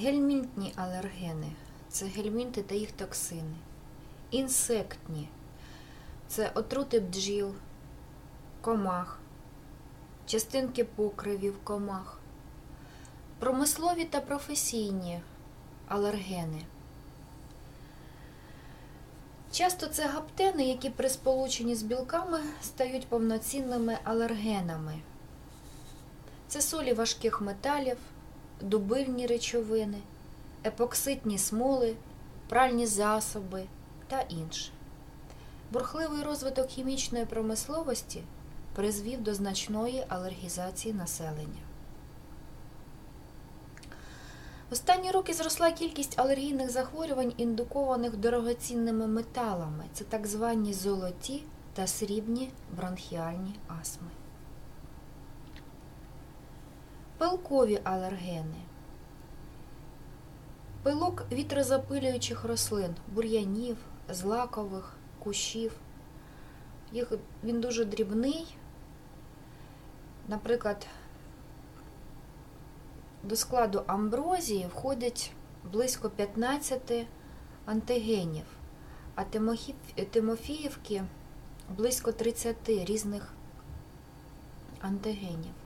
Гельмінтні алергени це гельмінти та їх токсини. Інсектні це отрути бджіл, комах, частинки покривів комах. Промислові та професійні алергени. Часто це гаптени, які при сполученні з білками стають повноцінними алергенами. Це солі важких металів, дубильні речовини, епоксидні смоли, пральні засоби та інше. Бурхливий розвиток хімічної промисловості призвів до значної алергізації населення. Останні роки зросла кількість алергійних захворювань, індукованих дорогоцінними металами. Це так звані золоті та срібні бронхіальні астми. Пилкові алергени. Пилок вітрозапилюючих рослин, бур'янів, злакових, кущів. Їх, він дуже дрібний. Наприклад, до складу амброзії входить близько 15 антигенів, а тимофіївки близько 30 різних антигенів.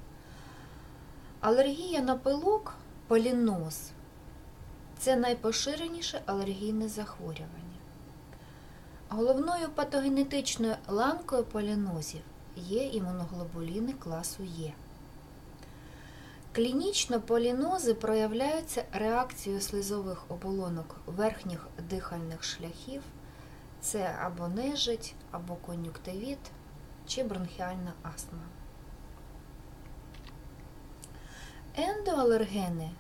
Алергія на пилок поліноз це найпоширеніше алергійне захворювання. Головною патогенетичною ланкою полінозів є імуноглобуліни класу Е. Клінічно полінози проявляються реакцією слизових оболонок верхніх дихальних шляхів, це або нежить, або кон'юктивіт чи бронхіальна астма. Ендоалергени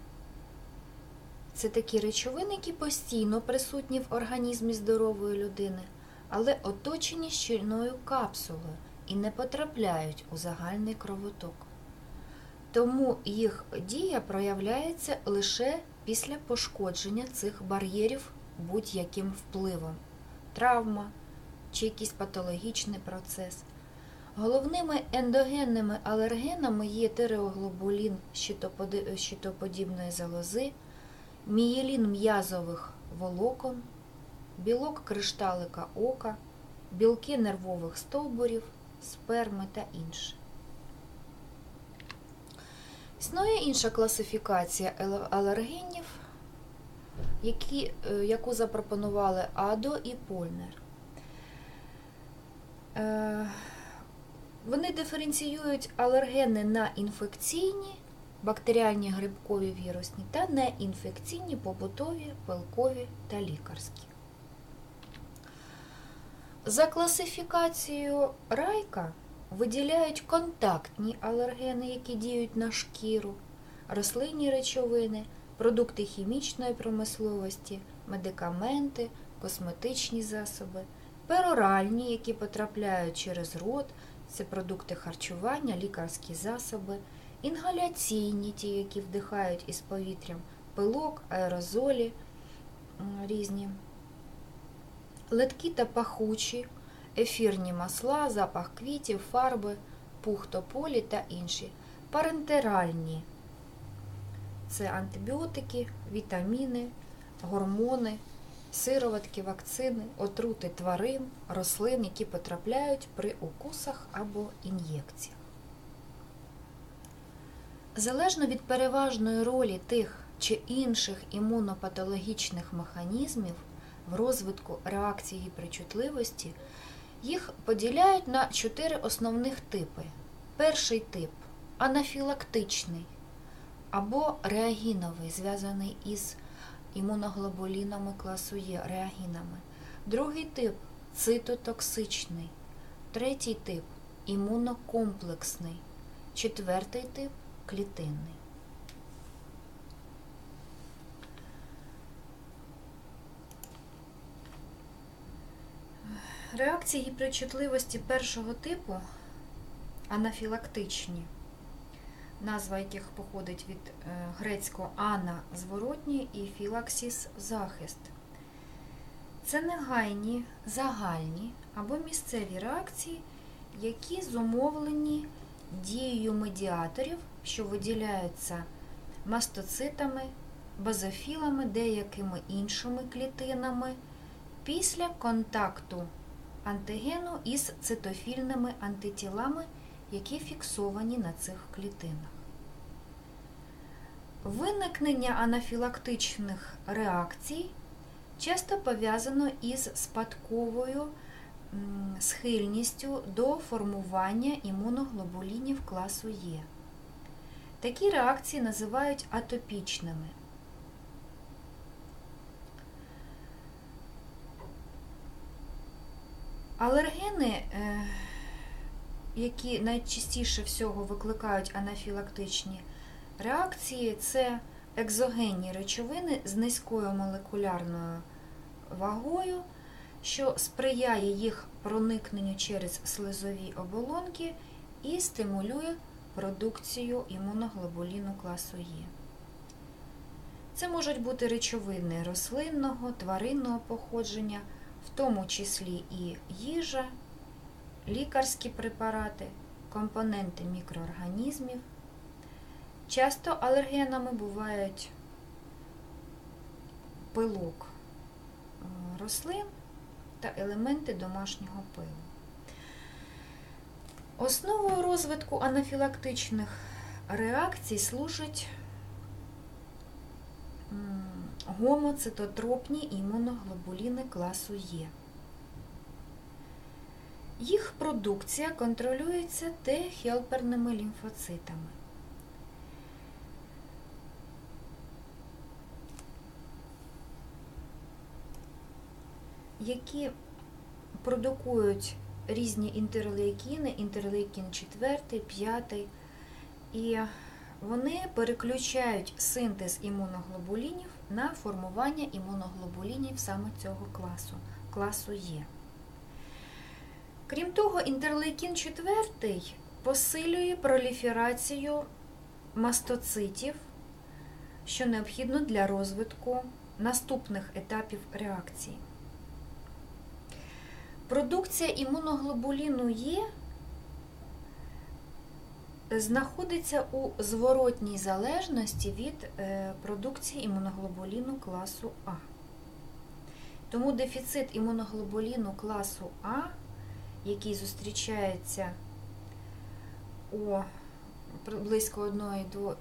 це такі речовини, які постійно присутні в організмі здорової людини, але оточені щільною капсулою і не потрапляють у загальний кровоток. Тому їх дія проявляється лише після пошкодження цих бар'єрів будь-яким впливом, травма чи якийсь патологічний процес. Головними ендогенними алергенами є тиреоглобулін щитоподібної залози, мієлін м'язових волокон, білок кришталика ока, білки нервових стовбурів, сперми та інше. Існує інша класифікація алергенів, які, е, яку запропонували Адо і Польнер. Вони диференціюють алергени на інфекційні, бактеріальні, грибкові, вірусні та неінфекційні, побутові, пилкові та лікарські. За класифікацією Райка виділяють контактні алергени, які діють на шкіру, рослинні речовини, продукти хімічної промисловості, медикаменти, косметичні засоби, пероральні, які потрапляють через рот, це продукти харчування, лікарські засоби, інгаляційні, ті, які вдихають із повітрям, пилок, аерозолі різні, литкі та пахучі, ефірні масла, запах квітів, фарби, пух тополі та інші. Парентеральні це антибіотики, вітаміни, гормони, сироватки, вакцини, отрути тварин, рослин, які потрапляють при укусах або ін'єкціях. Залежно від переважної ролі тих чи інших імунопатологічних механізмів в розвитку реакції гіперчутливості, їх поділяють на чотири основних типи. Перший тип анафілактичний або реагіновий, зв'язаний із імуноглобулінами класу Е, реагінами. Другий тип цитотоксичний. Третій тип імунокомплексний. Четвертий тип клітинний. Реакції гіперчутливості першого типу анафілактичні, назва яких походить від е, грецького ана зворотній і філаксіс захист. Це негайні, загальні або місцеві реакції, які зумовлені дією медіаторів, що виділяються мастоцитами базофілами, деякими іншими клітинами після контакту антигену із цитофільними антитілами, які фіксовані на цих клітинах. Виникнення анафілактичних реакцій часто пов'язано із спадковою схильністю до формування імуноглобулінів класу Е. Такі реакції називають атопічними. Алергени, е, які найчастіше всього викликають анафілактичні реакції, це екзогенні речовини з низькою молекулярною вагою, що сприяє їх проникненню через слизові оболонки і стимулює продукцію імуноглобуліну класу Е. Це можуть бути речовини рослинного, тваринного походження, в тому числі і їжа, лікарські препарати, компоненти мікроорганізмів. Часто алергенами бувають пилок е, рослин та елементи домашнього пилу. Основою розвитку анафілактичних реакцій служать гомоцитотропні імуноглобуліни класу Е. Їх продукція контролюється Т-хелперними лімфоцитами. Які продукують різні інтерлейкіни, інтерлейкін 4, 5, і вони переключають синтез імуноглобулінів на формування імуноглобулінів саме цього класу, класу Е. Крім того, інтерлейкін 4 посилює проліферацію мастоцитів, що необхідно для розвитку наступних етапів реакції. Продукція імуноглобуліну Е знаходиться у зворотній залежності від е, продукції імуноглобуліну класу А. Тому дефіцит імуноглобуліну класу А, який зустрічається у близько 1-2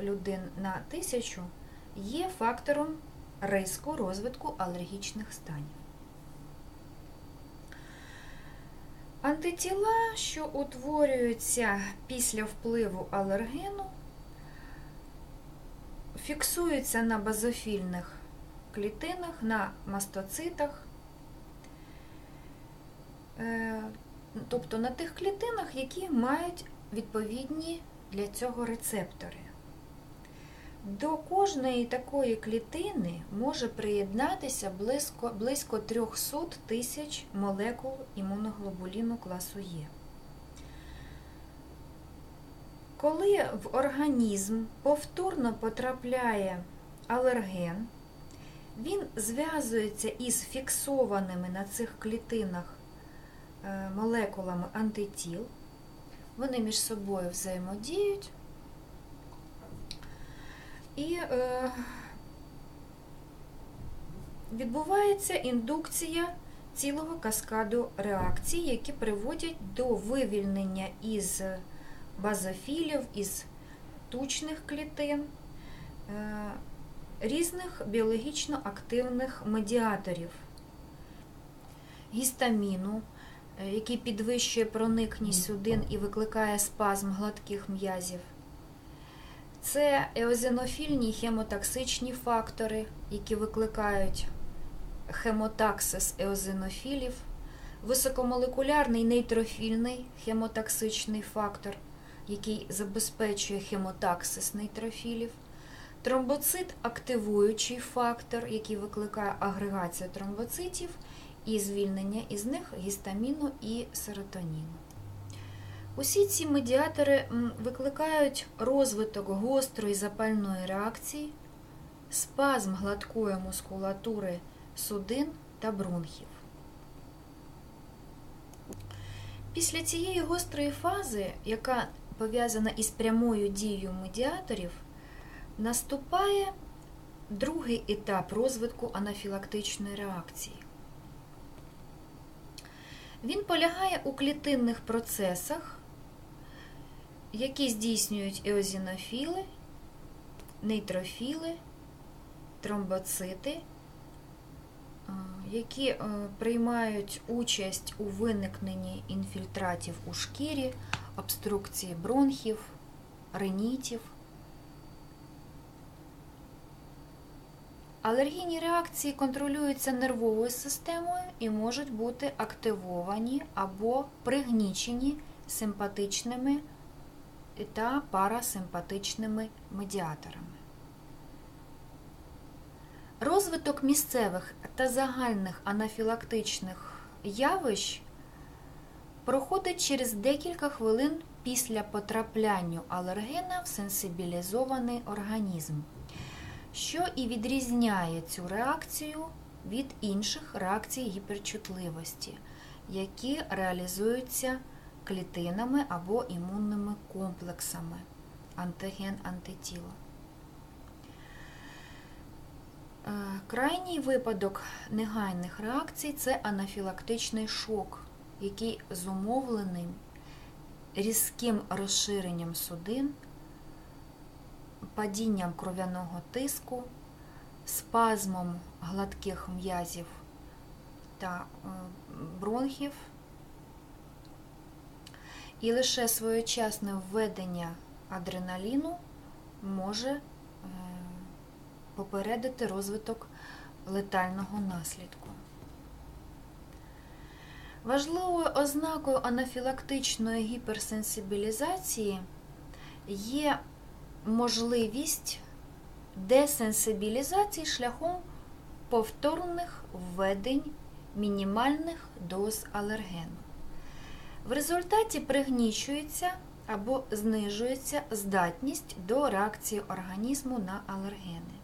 людей на тисячу, є фактором риску розвитку алергічних станів. Антитіла, що утворюються після впливу алергену, фіксуються на базофільних клітинах, на мастоцитах, е, тобто на тих клітинах, які мають відповідні для цього рецептори. До кожної такої клітини може приєднатися близько, близько 300 тисяч молекул імуноглобуліну класу Е. Коли в організм повторно потрапляє алерген, він зв'язується із фіксованими на цих клітинах е, молекулами антитіл, вони між собою взаємодіють. І е, відбувається індукція цілого каскаду реакцій, які приводять до вивільнення із базофілів, із тучних клітин, е, різних біологічно активних медіаторів, гістаміну, е, який підвищує проникність судин і викликає спазм гладких м'язів. Це еозинофільні хемотоксичні фактори, які викликають хемотаксис еозинофілів, високомолекулярний нейтрофільний хемотоксичний фактор, який забезпечує хемотаксис нейтрофілів, тромбоцит активуючий фактор, який викликає агрегацію тромбоцитів і звільнення із них гістаміну і серотоніну. Усі ці медіатори викликають розвиток гострої запальної реакції, спазм гладкої мускулатури судин та бронхів. Після цієї гострої фази, яка пов'язана із прямою дією медіаторів, наступає другий етап розвитку анафілактичної реакції. Він полягає у клітинних процесах, які здійснюють еозінофіли, нейтрофіли, тромбоцити, які е, приймають участь у виникненні інфільтратів у шкірі, обструкції бронхів, ринітів. Алергійні реакції контролюються нервовою системою і можуть бути активовані або пригнічені симпатичними та парасимпатичними медіаторами. Розвиток місцевих та загальних анафілактичних явищ проходить через декілька хвилин після потрапляння алергена в сенсибілізований організм що і відрізняє цю реакцію від інших реакцій гіперчутливості, які реалізуються клітинами або імунними комплексами антиген-антитіло. Е, Крайній випадок негайних реакцій це анафілактичний шок, який зумовлений різким розширенням судин падінням кров'яного тиску, спазмом гладких м'язів та е, бронхів, і лише своєчасне введення адреналіну може е, попередити розвиток летального наслідку. Важливою ознакою анафілактичної гіперсенсибілізації є можливість десенсибілізації шляхом повторних введень мінімальних доз алергену. В результаті пригнічується або знижується здатність до реакції організму на алергени.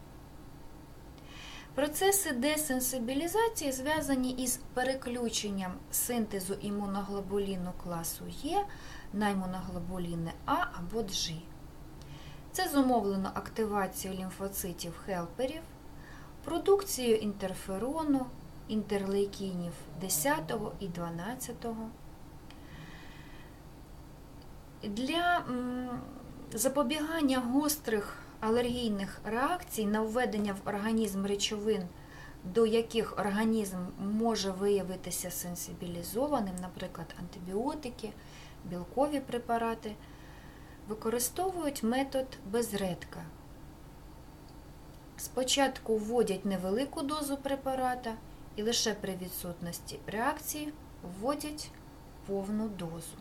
Процеси десенсибілізації зв'язані із переключенням синтезу імуноглобуліну класу Е на імуноглобуліни А або G. Це зумовлено активацією лімфоцитів хелперів, продукцією інтерферону, інтерлейкінів 10 і 12. Для запобігання гострих алергійних реакцій на введення в організм речовин, до яких організм може виявитися сенсибілізованим, наприклад, антибіотики, білкові препарати використовують метод безредка. Спочатку вводять невелику дозу препарата і лише при відсутності реакції вводять повну дозу.